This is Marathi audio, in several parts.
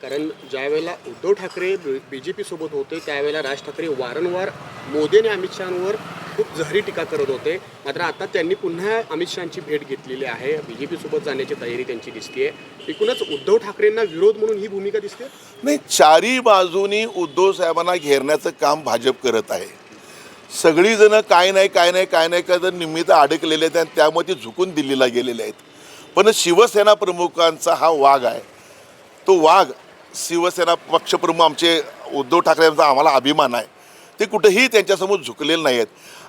कारण ज्यावेळेला उद्धव ठाकरे बी जे पीसोबत होते त्यावेळेला राज ठाकरे वारंवार मोदी आणि अमित शहांवर खूप जहरी टीका करत होते. मात्र आता त्यांनी पुन्हा अमित शहाची भेट घेतलेली आहे. बी जे पीसोबत जाण्याची तयारी त्यांची दिसते एकूणच उद्धव ठाकरेंना विरोध म्हणून ही भूमिका दिसते नाही चारी बाजूनी उद्धव साहेबांना घेरण्याचं काम भाजप करत आहे. सगळीजणं काय नाही काय नाही काय नाही काय तर निमित्त अडकलेले आहेत आणि त्यामध्ये झुकून दिल्लीला गेलेले आहेत. पण शिवसेना प्रमुखांचा हा वाघ आहे. तो वाघ शिवसेना पक्षप्रमुख आमचे उद्धव ठाकरे यांचा आम्हाला अभिमान आहे. ते कुठेही त्यांच्यासमोर झुकलेले नाही आहेत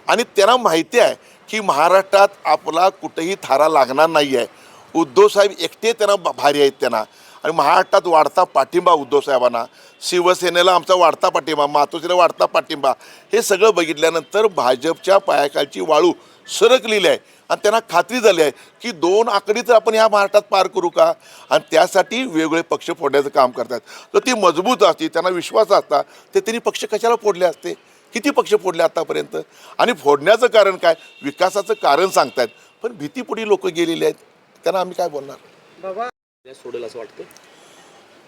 आणि त्यांना माहिती आहे की महाराष्ट्रात आपला कुठेही थारा लागणार नाही आहे उद्धव साहेब एकटे त्यांना भा- भारी आहेत त्यांना. आणि महाराष्ट्रात वाढता पाठिंबा उद्धव साहेबांना शिवसेनेला आमचा वाढता पाठिंबा मातोश्रीला वाढता पाठिंबा हे सगळं बघितल्यानंतर भाजपच्या पायाखालची वाळू सरकलेली आहे आणि त्यांना खात्री झाली आहे की दोन आकडी तर आपण ह्या महाराष्ट्रात पार करू का? आणि त्यासाठी वेगवेगळे पक्ष फोडण्याचं काम करतात. तर ती मजबूत असती त्यांना विश्वास असता ते त्यांनी पक्ष कशाला फोडले असते? किती पक्ष फोडले आतापर्यंत? आणि फोडण्याचं कारण काय? विकासाचं कारण सांगतायत. पण भीतीपुढी लोक गेलेली आहेत. त्यांना आम्ही काय बोलणार? बाबा सोडेल असं वाटतं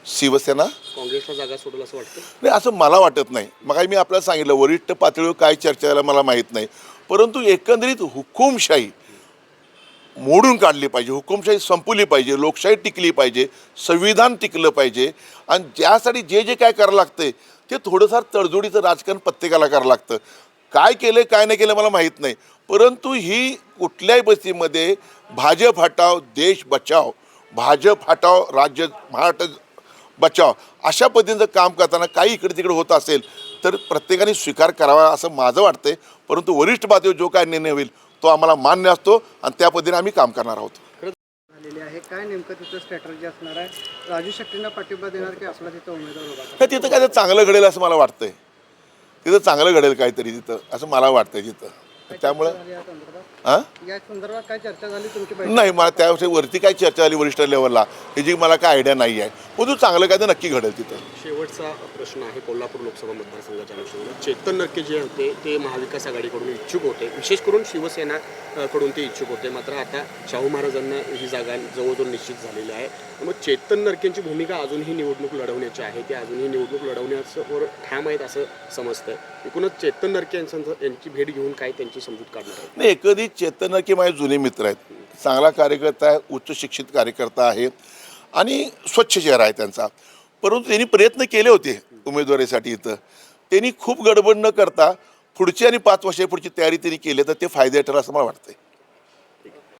शिवसेना? काँग्रेसला जागा सोडेल असं वाटतं नाही असं मला वाटत नाही. मग मी आपल्याला सांगितलं वरिष्ठ पातळीवर काय चर्चा झाल्या मला माहीत नाही. परंतु एकंदरीत हुकुमशाही मोडून काढली पाहिजे हुकुमशाही संपवली पाहिजे लोकशाही टिकली पाहिजे संविधान टिकलं पाहिजे आणि ज्यासाठी जे जे काय करावं लागतंय ते थोडंफार तडजोडीचं राजकारण प्रत्येकाला करावं लागतं. काय केलं काय नाही केलं मला माहीत नाही. परंतु ही कुठल्याही परिस्थितीमध्ये भाजप हटाव देश बचाव भाजप हटाव राज्य महाराष्ट्र बचाव अशा पद्धतीचं काम करताना काही इकडे तिकडे होत असेल तर प्रत्येकाने स्वीकार करावा असं माझं वाटतंय. परंतु वरिष्ठ पातळीवर जो काय निर्णय होईल तो आम्हाला मान्य असतो आणि त्या पद्धतीने आम्ही काम करणार आहोत. आहे. काय नेमकं तिथं स्ट्रॅटर्जी असणार आहे? राजू शेट्टींना पाठिंबा देणार की आपला तिथं उमेदवार उभा काय तिथं काय चांगलं घडेल असं मला वाटतंय. तिथं चांगलं घडेल काहीतरी तिथं असं मला वाटतंय तिथं. त्यामुळं झाली या संदर्भात? हां या संदर्भात काय चर्चा झाली तुमची बैठक? नाही मला त्याविषयी वरती काय चर्चा झाली वरिष्ठ लेवलला ह्याची मला काय आयडिया नाही आहे परंतु चांगलं काय तर नक्की घडेल तिथं. शेवटचा प्रश्न आहे कोल्हापूर लोकसभा मतदारसंघाच्या अनुषंगाने चेतन नरके जे होते ते महाविकास आघाडीकडून इच्छुक होते. विशेष करून शिवसेना अ, कडून ते इच्छुक होते. मात्र आता शाहू महाराजांना ही जागा जवळजवळ निश्चित झालेली आहे. मग चेतन नरकेंची भूमिका अजूनही निवडणूक लढवण्याची आहे. ते अजूनही निवडणूक लढवण्यावर ठाम आहेत असं समजतंय. एकूणच चेतन नरके यांचं यांची भेट घेऊन काय त्यांची समजूत काढणार आहे नाही कधी चेतन की माझे जुने मित्र आहेत. चांगला कार्यकर्ता आहे उच्च शिक्षित कार्यकर्ता आहे आणि स्वच्छ चेहरा आहे त्यांचा. परंतु त्यांनी प्रयत्न केले होते उमेदवारीसाठी इथं. त्यांनी खूप गडबड न करता पुढची आणि पाच वर्षापुढची तयारी त्यांनी केली तर ते फायदे ठरेल असं मला वाटतंय.